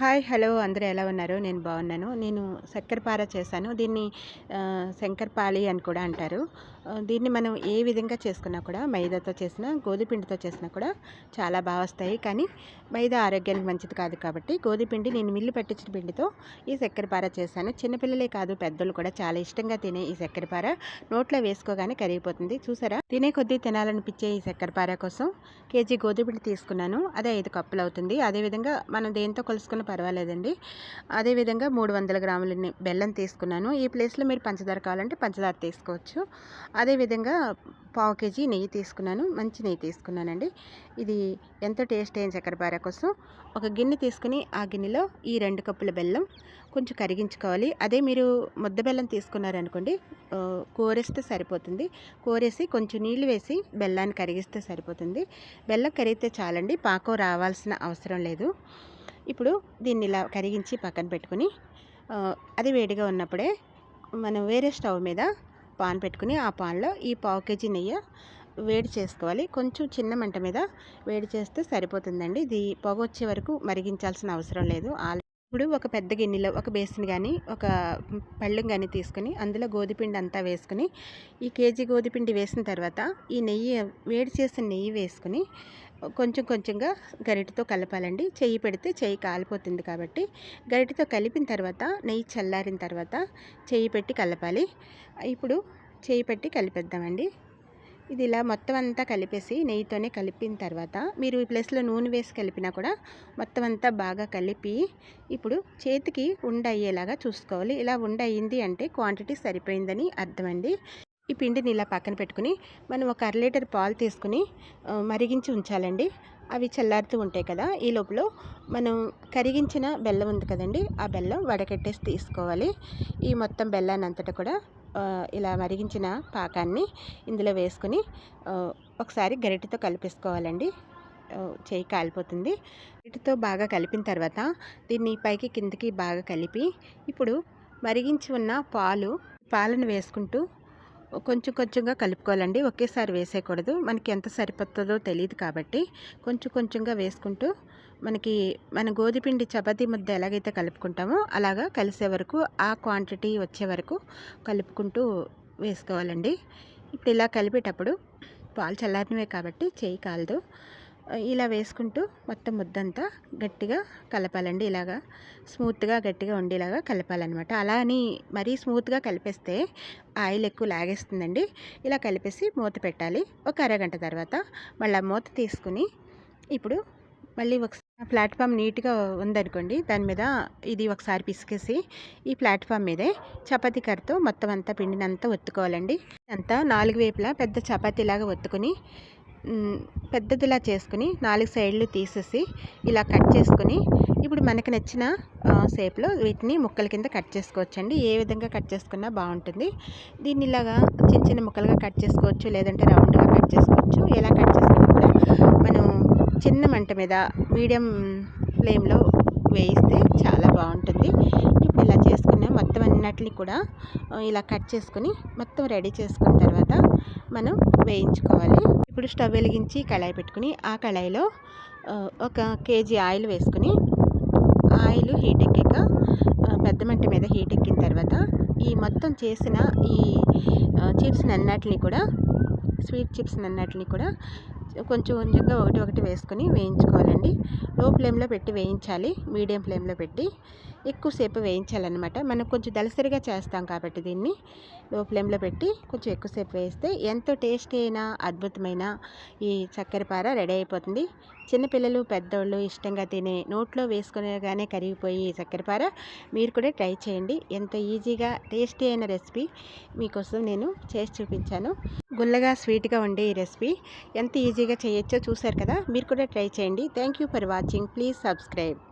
Hi hello అందరూ ఎలా ఉన్నారు? నేను బాగున్నాను. నేను చక్కెరపార చేశాను. దీన్ని శంకర్పాలి అని కూడా అంటారు. దీన్ని మనం ఏ విధంగా చేసుకున్నా కూడా మైదాతో చేసిన గోధుపిండితో చేసినా కూడా చాలా బాగా వస్తాయి. కానీ మైదా ఆరోగ్యానికి మంచిది కాదు కాబట్టి గోధుపిండి నేను మిల్లు పట్టించిన పిండితో ఈ చక్కెరపార చేశాను. చిన్నపిల్లలే కాదు పెద్దలు కూడా చాలా ఇష్టంగా తినే ఈ చక్కెరపార నోట్లో వేసుకోగానే కరిగిపోతుంది. చూసారా? తినే కొద్దీ తినాలనిపించే ఈ చక్కెరపార కోసం కేజీ గోధుపిండి తీసుకున్నాను. అదే ఐదు కప్పులు అవుతుంది. అదేవిధంగా మనం దేంతో కొలుసుకున్న పర్వాలేదండి. అదేవిధంగా మూడు వందల గ్రాముల బెల్లం తీసుకున్నాను. ఈ ప్లేస్లో మీరు పంచదార కావాలంటే పంచదార తీసుకోవచ్చు. అదేవిధంగా పావు కేజీ నెయ్యి తీసుకున్నాను. మంచి నెయ్యి తీసుకున్నానండి. ఇది ఎంతో టేస్ట్ అయిన చక్కెరపార కోసం? ఒక గిన్నె తీసుకుని ఆ గిన్నెలో ఈ రెండు కప్పుల బెల్లం కొంచెం కరిగించుకోవాలి. అదే మీరు ముద్ద బెల్లం తీసుకున్నారనుకోండి కోరేస్తే సరిపోతుంది. కోరేసి కొంచెం నీళ్ళు వేసి బెల్లాన్ని కరిగిస్తే సరిపోతుంది. బెల్లం కరిగితే చాలండి. పాకం రావాల్సిన అవసరం లేదు. ఇప్పుడు దీన్ని ఇలా కరిగించి పక్కన పెట్టుకుని అది వేడిగా ఉన్నప్పుడే మనం వేరే స్టవ్ మీద పాన్ పెట్టుకుని ఆ పాన్లో ఈ పావు కేజీ నెయ్యి వేడి చేసుకోవాలి. కొంచెం చిన్న మంట మీద వేడి చేస్తే సరిపోతుందండి. ఇది పొగ వచ్చే వరకు మరిగించాల్సిన అవసరం లేదు. ఇప్పుడు ఒక పెద్ద గిన్నెలో ఒక బేసిన్ కానీ ఒక పళ్ళెం కానీ తీసుకుని అందులో గోధుపిండి అంతా వేసుకుని ఈ కేజీ గోధుపిండి వేసిన తర్వాత ఈ నెయ్యి వేడి చేసిన నెయ్యి వేసుకుని కొంచెం కొంచెంగా గరిటతో కలపాలండి. చెయ్యి పెడితే చెయ్యి కాలిపోతుంది కాబట్టి గరిటతో కలిపిన తర్వాత నెయ్యి చల్లారిన తర్వాత చెయ్యి పెట్టి కలపాలి. ఇప్పుడు చెయ్యి పెట్టి కలిపేద్దామండి. ఇది ఇలా మొత్తం అంతా కలిపేసి నెయ్యితోనే కలిపిన తర్వాత మీరు ఈ ప్లేస్లో నూనె వేసి కలిపినా కూడా మొత్తం అంతా బాగా కలిపి ఇప్పుడు చేతికి ఉండ అయ్యేలాగా చూసుకోవాలి. ఇలా ఉండ అయ్యింది అంటే క్వాంటిటీ సరిపోయిందని అర్థమండి ఈ పిండిని ఇలా పక్కన పెట్టుకుని మనం ఒక అర లీటర్ పాలు తీసుకుని మరిగించి ఉంచాలండి. అవి చల్లారుతూ ఉంటాయి కదా ఈ లోపల మనం కరిగించిన బెల్లం ఉంది కదండి ఆ బెల్లం వడకెట్టేసి తీసుకోవాలి. ఈ మొత్తం బెల్లాన్ని అంతటా కూడా ఇలా మరిగించిన పాకాన్ని ఇందులో వేసుకొని ఒకసారి గరిటెతో కలిపేసుకోవాలండి. చేయి కాలిపోతుంది. గరిటెతో బాగా కలిపిన తర్వాత దీన్ని పైకి కిందకి బాగా కలిపి ఇప్పుడు మరిగించి ఉన్న పాలు పాలను వేసుకుంటూ కొంచెం కొంచెంగా కలుపుకోవాలండి. ఒకేసారి వేసేయకూడదు. మనకి ఎంత సరిపోతుందో తెలియదు కాబట్టి కొంచెం కొంచెంగా వేసుకుంటూ మనకి మన గోధుపిండి చపాతీ ముద్ద ఎలాగైతే కలుపుకుంటామో అలాగా కలిసే వరకు ఆ క్వాంటిటీ వచ్చే వరకు కలుపుకుంటూ వేసుకోవాలండి. ఇప్పుడు ఇలా కలిపేటప్పుడు పాలు చల్లారినవే కాబట్టి చేయి కాలదు. ఇలా వేసుకుంటూ మొత్తం ముద్దంతా గట్టిగా కలపాలండి. ఇలాగా స్మూత్గా గట్టిగా ఉండేలాగా కలపాలన్నమాట. అలా అని మరీ స్మూత్గా కలిపేస్తే ఆయిల్ ఎక్కువ లాగేస్తుందండి. ఇలా కలిపేసి మూత పెట్టాలి. ఒక అరగంట తర్వాత మళ్ళీ మూత తీసుకుని ఇప్పుడు మళ్ళీ ఒకసారి ప్లాట్ఫామ్ నీట్గా ఉందనుకోండి దాని మీద ఇది ఒకసారి పిసికేసి ఈ ప్లాట్ఫామ్ మీదే చపాతీ కర్రతో మొత్తం అంతా పిండినంతా ఒత్తుకోవాలండి. అంతా నాలుగు వైపులా పెద్ద చపాతీలాగా ఒత్తుకుని పెద్దదిలా చేసుకుని నాలుగు సైడ్లు తీసేసి ఇలా కట్ చేసుకుని ఇప్పుడు మనకు నచ్చిన షేప్లో వీటిని ముక్కల కింద కట్ చేసుకోవచ్చండి. ఏ విధంగా కట్ చేసుకున్నా బాగుంటుంది. దీన్ని ఇలాగా చిన్న చిన్న ముక్కలుగా కట్ చేసుకోవచ్చు లేదంటే రౌండ్గా కట్ చేసుకోవచ్చు. ఎలా కట్ చేసుకున్నా కూడా మనం చిన్న మంట మీద మీడియం ఫ్లేమ్లో వేయిస్తే చాలా బాగుంటుంది. ఇప్పుడు ఇలా చేసుకున్న మొత్తం కూడా ఇలా కట్ చేసుకుని మొత్తం రెడీ చేసుకున్న తర్వాత మనం వేయించుకోవాలి. ఇప్పుడు స్టవ్ వెలిగించి కళాయి పెట్టుకుని ఆ కళాయిలో ఒక కేజీ ఆయిల్ వేసుకుని ఆయిల్ హీట్ ఎక్కాక పెద్ద మంట మీద హీట్ ఎక్కిన తర్వాత ఈ మొత్తం చేసిన ఈ చిప్స్ అన్నట్లని కూడా స్వీట్ చిప్స్ అన్నట్లని కూడా కొంచెం కొంచెంగా ఒకటి ఒకటి వేసుకొని వేయించుకోవాలండి. లో ఫ్లేమ్లో పెట్టి వేయించాలి మీడియం ఫ్లేమ్లో పెట్టి. ఎక్కువసేపు వేయించాలన్నమాట. మనం కొంచెం దలసరిగా చేస్తాం కాబట్టి దీన్ని. లో ఫ్లేమ్లో పెట్టి కొంచెం ఎక్కువసేపు వేస్తే ఎంతో టేస్టీ అయినా అద్భుతమైన ఈ చక్కెరపార రెడీ అయిపోతుంది. చిన్నపిల్లలు పెద్దోళ్ళు ఇష్టంగా తినే నోట్లో వేసుకునేగానే కరిగిపోయి చక్కెరపార మీరు కూడా ట్రై చేయండి. ఎంతో ఈజీగా టేస్టీ అయిన రెసిపీ మీకోసం నేను చేసి చూపించాను. గుల్లగా స్వీట్గా ఉండే ఈ రెసిపీ ఎంత ఈజీగా చేయొచ్చో చూసారు కదా? మీరు కూడా ట్రై చేయండి. Thank you for watching. Please subscribe.